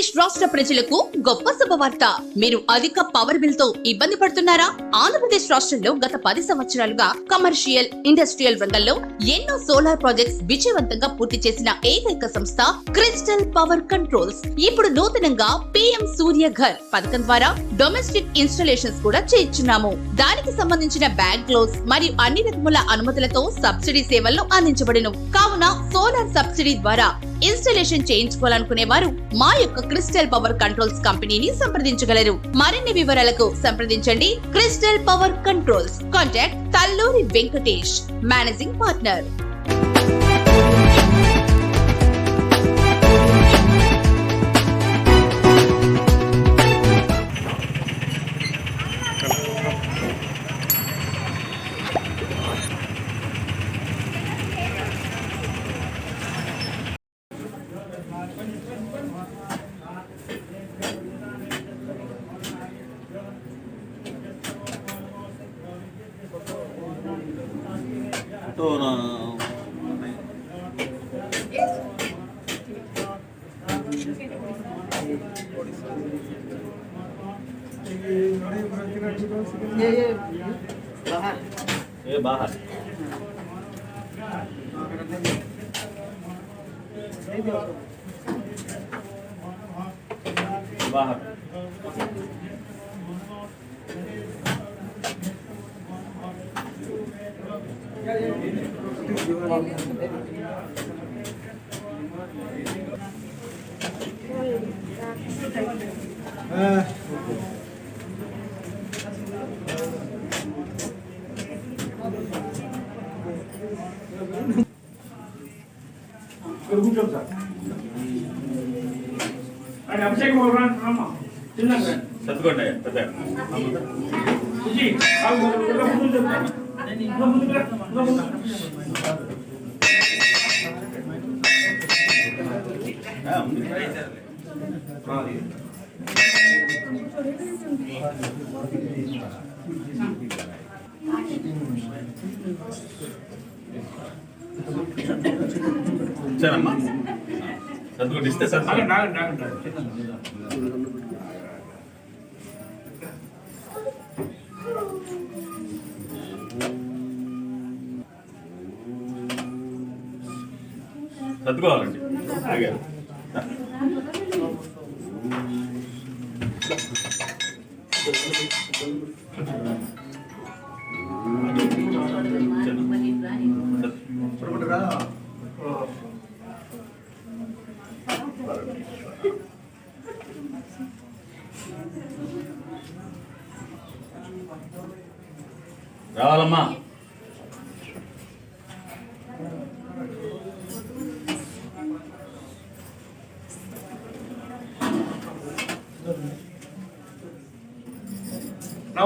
ఆంధ్రప్రదేశ్ రాష్ట్ర ప్రజలకు గొప్ప శుభవార్త. మీరు అధిక పవర్ బిల్తో ఇబ్బంది పడుతున్నారా? ఆంధ్రప్రదేశ్ రాష్ట్రంలో గత పది సంవత్సరాలుగా కమర్షియల్ ఇండస్ట్రియల్ రంగంలో ఎన్నో సోలార్ ప్రాజెక్ట్స్ విజయవంతంగా పూర్తి చేసిన ఏకైక సంస్థ క్రిస్టల్ పవర్ కంట్రోల్స్ ఇప్పుడు నూతనంగా పిఎం సూర్య ఘర్ పథకం ద్వారా డొమెస్టిక్ ఇన్స్టాలేషన్స్ కూడా చేయించున్నాము. దానికి సంబంధించిన బ్యాంక్ లోన్స్ మరియు అన్ని రకముల అనుమతులతో సబ్సిడీ సేవలను అందించబడును. కావున సోలార్ సబ్సిడీ ద్వారా ఇన్స్టాలేషన్ చేయించుకోవాలనుకునే వారు మా యొక్క క్రిస్టల్ పవర్ కంట్రోల్స్ కంపెనీని సంప్రదించగలరు. మరిన్ని వివరాలకు సంప్రదించండి crystal power controls. Contact Talluri Venkatesh managing partner. तो ये ये बाहर। ये बाहर। बाहर। కూర్చోండి సార్ ఆయన అభిషేకం రామ్మా చిన్నగా సత్తుకోండి పెద్ద ఇచ్చానమ్మా సత్తుకోండి ఇస్తే సత్తు సర్దుకోవాలండి. రావాలమ్మా.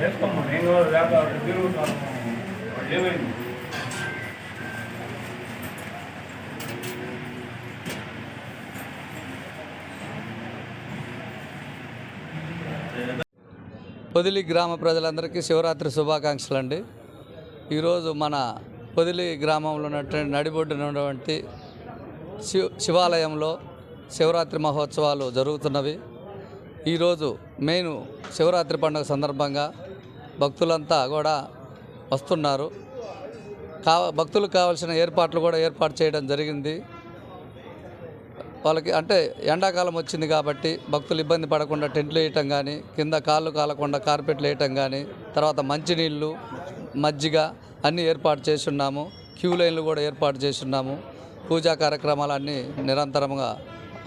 వేసుకోమ్మా నేను కూడా తిరుగుతాను ఏమైంది పొదిలి గ్రామ ప్రజలందరికీ శివరాత్రి శుభాకాంక్షలు అండి ఈరోజు మన పొదిలి గ్రామంలో ఉన్నటువంటి నడిబొడ్డున ఉన్నటువంటి శివ శివాలయంలో శివరాత్రి మహోత్సవాలు జరుగుతున్నవి. ఈరోజు మెయిన్ శివరాత్రి పండుగ సందర్భంగా భక్తులంతా కూడా వస్తున్నారు. కా భక్తులకు కావాల్సిన ఏర్పాట్లు కూడా ఏర్పాటు చేయడం జరిగింది. వాళ్ళకి అంటే ఎండాకాలం వచ్చింది కాబట్టి భక్తులు ఇబ్బంది పడకుండా టెంట్లు వేయటం కానీ కింద కాళ్ళు కాలకుండా కార్పెట్లు వేయటం కానీ తర్వాత మంచినీళ్ళు మజ్జిగ అన్నీ ఏర్పాటు చేస్తున్నాము. క్యూ లైన్లు కూడా ఏర్పాటు చేస్తున్నాము. పూజా కార్యక్రమాలు అన్నీ నిరంతరంగా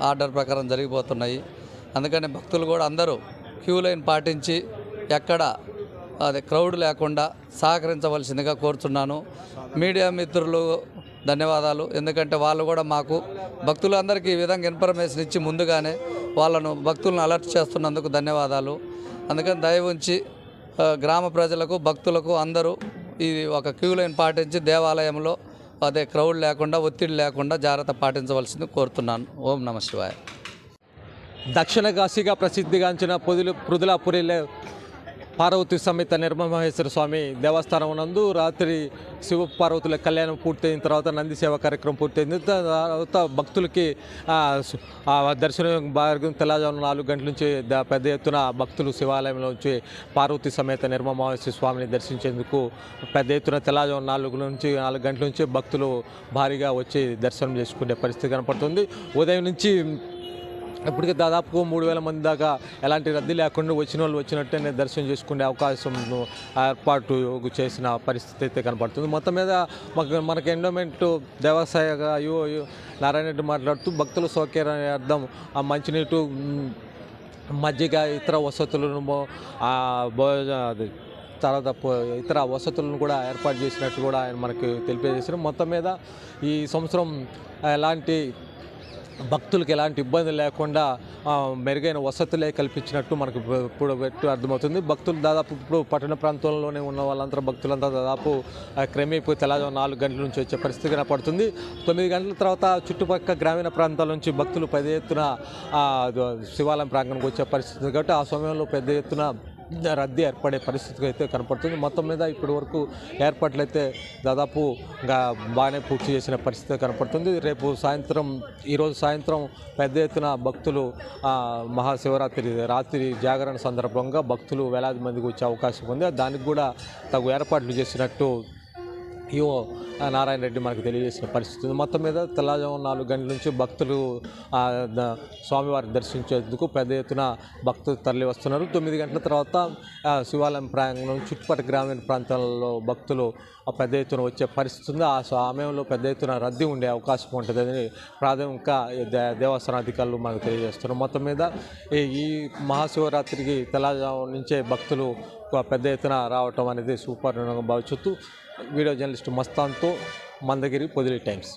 ఆర్డర్ ప్రకారం జరిగిపోతున్నాయి. అందుకని భక్తులు కూడా అందరూ క్యూ లైన్ పాటించి ఎక్కడ అదే క్రౌడ్ లేకుండా సహకరించవలసిందిగా కోరుతున్నాను మీడియా మిత్రులు ధన్యవాదాలు. ఎందుకంటే వాళ్ళు కూడా మాకు భక్తులందరికీ ఈ విధంగా ఇన్ఫర్మేషన్ ఇచ్చి ముందుగానే వాళ్ళను భక్తులను అలర్ట్ చేస్తున్నందుకు ధన్యవాదాలు. అందుకని దయ ఉంచి గ్రామ ప్రజలకు భక్తులకు అందరూ ఇది ఒక క్యూ లైన్ పాటించి దేవాలయంలో అదే క్రౌడ్ లేకుండా ఒత్తిడి లేకుండా జాగ్రత్త పాటించవలసింది కోరుతున్నాను. ఓం నమ శివాయ. దక్షిణ కాశీగా ప్రసిద్ధిగాంచిన పొదులు పృదులాపురిలో పార్వతి సమేత నిర్మమహేశ్వర స్వామి దేవస్థానం నందు రాత్రి శివ పార్వతుల కళ్యాణం పూర్తయిన తర్వాత నంది సేవ కార్యక్రమం పూర్తయింది. తర్వాత భక్తులకి దర్శనం భాగం తెల్లవారుజామున నాలుగు గంటల నుంచి పెద్ద ఎత్తున భక్తులు శివాలయంలో నుంచి పార్వతి సమేత నిర్మమహేశ్వర స్వామిని దర్శించేందుకు పెద్ద ఎత్తున తెల్లవారుజామున నాలుగు నుంచి నాలుగు గంటల నుంచి భక్తులు భారీగా వచ్చి దర్శనం చేసుకునే పరిస్థితి కనపడుతుంది. ఉదయం నుంచి ఇప్పటికే దాదాపు మూడు వేల మంది దాకా ఎలాంటి రద్దీ లేకుండా వచ్చిన వాళ్ళు వచ్చినట్టే దర్శనం చేసుకునే అవకాశం ఏర్పాటు చేసిన పరిస్థితి అయితే కనపడుతుంది మొత్తం మీద మాకు మనకి ఎండోమెంట్ దేవాసాయగా అయ్యో అయ్యో నారాయణ రెడ్డి మాట్లాడుతూ భక్తుల అర్థం ఆ మంచినీటు మజ్జిగ ఇతర వసతులను భోజ అది తర్వాత ఇతర వసతులను కూడా ఏర్పాటు చేసినట్టు కూడా ఆయన మనకి తెలియజేశారు. మొత్తం మీద ఈ సంవత్సరం ఎలాంటి భక్తులకు ఎలాంటి ఇబ్బంది లేకుండా మెరుగైన వసతులే కల్పించినట్టు మనకు ఇప్పుడు పెట్టు అర్థమవుతుంది. భక్తులు దాదాపు ఇప్పుడు పట్టణ ప్రాంతంలోనే ఉన్న వాళ్ళంతా భక్తులంతా దాదాపు క్రమేపు క్రమేపీ తెల్లవారు నాలుగు గంటల నుంచి వచ్చే పరిస్థితి కనపడుతుంది తొమ్మిది గంటల తర్వాత చుట్టుపక్కల గ్రామీణ ప్రాంతాల నుంచి భక్తులు పెద్ద ఎత్తున శివాలయం ప్రాంగణంకి వచ్చే పరిస్థితి. కాబట్టి ఆ సమయంలో పెద్ద ఎత్తున రద్దీ ఏర్పడే పరిస్థితి అయితే కనపడుతుంది. మొత్తం మీద ఇప్పటి వరకు ఏర్పాట్లు అయితే దాదాపు ఇంకా బాగానే పూర్తి చేసిన పరిస్థితి కనపడుతుంది. రేపు సాయంత్రం ఈరోజు సాయంత్రం పెద్ద ఎత్తున భక్తులు మహాశివరాత్రి రాత్రి జాగరణ సందర్భంగా భక్తులు వేలాది మందికి వచ్చే అవకాశం ఉంది. దానికి కూడా తగు ఏర్పాట్లు చేసినట్టు ఈఓ నారాయణ రెడ్డి మనకు తెలియజేసిన పరిస్థితి ఉంది. మొత్తం మీద తెల్లవారుజాము నాలుగు గంటల నుంచి భక్తులు స్వామివారి స్వామివారిని దర్శించేందుకు పెద్ద ఎత్తున భక్తులు తరలి వస్తున్నారు. తొమ్మిది గంటల తర్వాత శివాలయం ప్రాంగణం చుట్టుపక్కల గ్రామీణ ప్రాంతాలలో భక్తులు ఆ పెద్ద ఎత్తున వచ్చే పరిస్థితి ఉంది. ఆ సమయంలో పెద్ద ఎత్తున రద్దీ ఉండే అవకాశం ఉంటుందని ప్రాథమిక దే- దేవస్థాన అధికారులు మనకు తెలియజేస్తున్నారు. మొత్తం మీద ఈ- ఈ మహాశివరాత్రికి తెల్లవారుజాము నుంచే భక్తులు పెద్ద ఎత్తున రావటం అనేది సూపర్ భవిష్యత్తు వీడియో జర్నలిస్ట్ మస్తాన్తో మందగిరి పొదిలి టైమ్స్.